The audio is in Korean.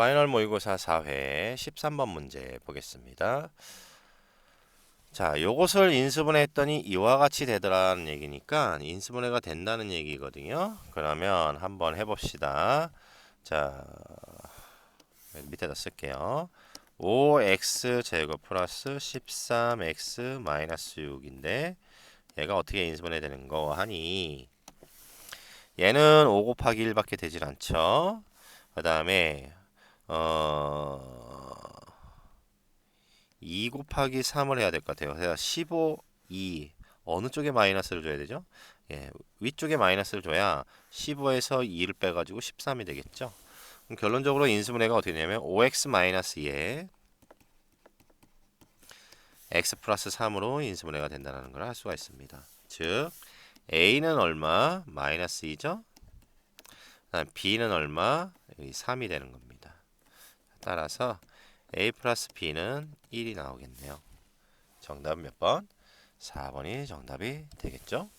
파이널 모의고사 4회 13번 문제 보겠습니다. 자, 요것을 인수분해 했더니 이와 같이 되더라는 얘기니까 인수분해가 된다는 얘기거든요. 그러면 한번 해봅시다. 자, 밑에다 쓸게요. 5x 제곱 플러스 13x 마이너스 6인데 얘가 어떻게 인수분해 되는 거 하니 얘는 5 곱하기 1밖에 되질 않죠. 그 다음에 어... 2 곱하기 3을 해야 될 것 같아요. 그래서 15, 2 어느 쪽에 마이너스를 줘야 되죠? 예, 위쪽에 마이너스를 줘야 15에서 2를 빼가지고 13이 되겠죠. 그럼 결론적으로 인수분해가 어떻게 되냐면 5x 마이너스 2에 x 플러스 3으로 인수분해가 된다는 걸할 수가 있습니다. 즉 a는 얼마? 마이너스 2죠. 그다음 b는 얼마? 여기 3이 되는 겁니다. 따라서 a 플러스 b는 1이 나오겠네요. 정답은 몇 번? 4번이 정답이 되겠죠?